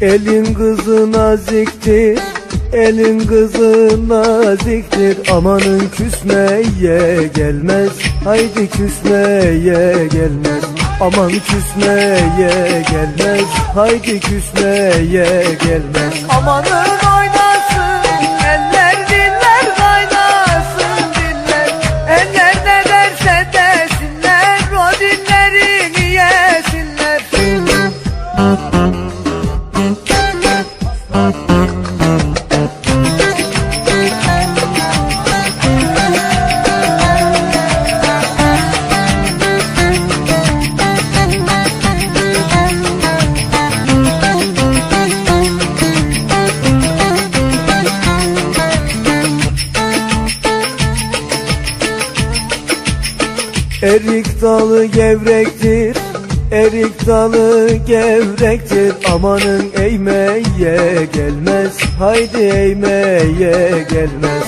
Elin kızı naziktir Elin kızı naziktir. Amanın küsmeye gelmez Haydi küsmeye gelmez. Aman küsmeye gelmez Haydi küsmeye gelmez. Amanın oynasın Erik dalı gevrektir Erik dalı gevrektir. Amanın eğmeye gelmez Haydi eğmeye gelmez